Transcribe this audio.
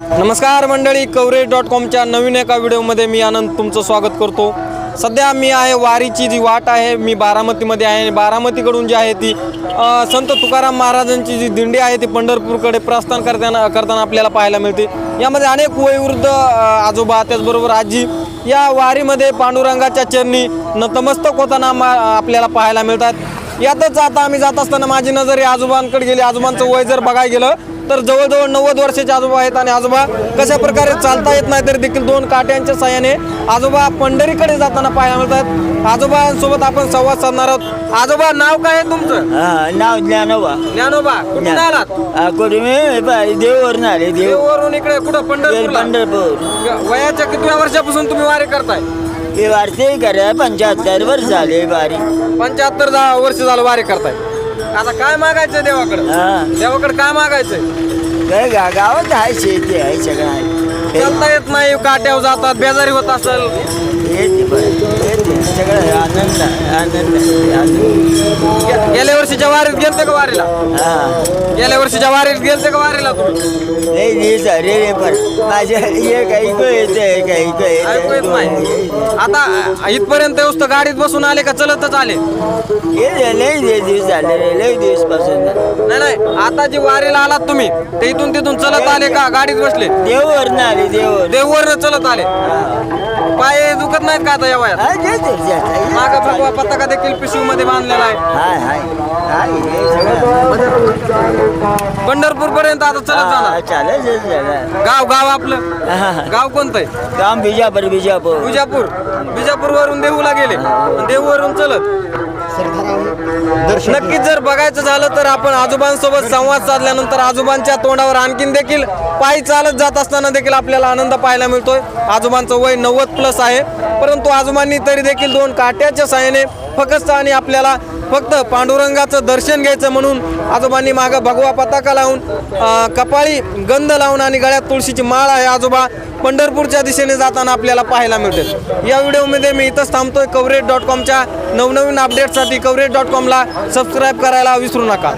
नमस्कार मंडळी coverage dot कॉमच्या नवीन एका व्हिडिओमध्ये मी आनंद तुमचं स्वागत करतो. सध्या मी आहे वारीची जी वाट आहे मी बारामतीमध्ये आहे आणि बारामतीकडून जी आहे ती संत तुकाराम महाराजांची जी दिंडी आहे ती पंढरपूरकडे प्रस्थान करताना करताना आपल्याला पाहायला मिळते. यामध्ये अनेक वयोवृद्ध आजोबा त्याचबरोबर आजी या वारीमध्ये पांडुरंगाच्या चरणी नतमस्तक होताना मा- आपल्याला पाहायला मिळतात. यातच आता आम्ही जात असताना माझी नजर या आजोबांकडे गेली. आजोबांचं वय जर बघायला गेलं तर जवळजवळ नव्वद वर्षाचे आजोबा आहेत आणि आजोबा कशा प्रकारे चालता येत नाही तरी देखील दोन काट्यांच्या साह्याने आजोबा पंढरीकडे जाताना पाहायला मिळतात आजोबांसोबत आपण संवाद साधणार आहोत. आजोबा नाव काय आहे तुमचं? हा नाव ज्ञानोबा. ज्ञानोबा कुठून आलात? कुठे मी? देववरून आले देव. देववरून इकडे कुठं? पंढरपूरला? पंढरपूर. वयाच्या कितव्या वर्षापासून तुम्ही वारी करताय? हे वारते करा पंच्याहत्तर वर्ष झाले बारी पंच्याहत्तर वर्ष झालं वारी करताय. आता काय मागायचं देवाकडे? हा. देवाकडे काय मागायचंय? काय गा गावात आहे शेती आहे सगळं आहे. चालता येत नाही काट्यावर जातात बेजारी होत असेल. येते बरं, येते. सगळं आनंद आहे, आनंद आहे, आनंद गेलते का वारीला? हा. गेल्या वर्षीच्या वारीत गेलते का वारीला तुम्ही? दिवस रे रे पण माझ्या एक ऐकू येते एक ऐकू ऐकू येत नाही. येते आता इथपर्यंत येऊस तर गाडीत बसून आले का चलतच आले? हे लई लई दिवस झाले रे लई दिवसपासून नाही नाही आता जी वारीला आलात तुम्ही ते इथून तिथून चलत आले का गाडीत बसले? देववरून आले देववर. देववरनं चलत आले. पाय दुखत नाहीत का आता या वयात? हा देते देते. माग भगवा पताका देखील पिशवी मध्ये बांधलेला आहे. हाय हाय. हाय हे सगळं पंढरपूर पर्यंत आता चलत हा, जाणार चालेल गाव गाव आपलं. हा. गाव कोणतं आहे काम बिजापूर बिजापूर. बिजापूर. बिजापूर वरून देहूला गेले. देहूवरून चलत. नक्कीच जर बघायचं झालं तर आपण आजोबांसोबत संवाद साधल्यानंतर आजोबांच्या तोंडावर आणखीन देखील पायी चालत जात असताना देखील आपल्याला आनंद पाहायला मिळतोय. आजोबांचं वय नव्वद प्लस आहे. परंतु आजोबांनी तरी देखील दोन काट्याच्या साह्याने फकस्त आणि आपल्याला फक्त पांडुरंगाचं दर्शन घ्यायचं म्हणून आजोबांनी मागं भगवा पताका लावून कपाळी गंध लावून आणि गळ्यात तुळशीची माळ आहे आजोबा पंढरपूरच्या दिशेने जाताना आपल्याला पाहायला मिळते. या व्हिडिओमध्ये मी इथंच थांबतोय. कवरेज डॉट कॉमच्या नवनवीन अपडेटसाठी कवरेज डॉट कॉमला सबस्क्राईब करायला विसरू नका.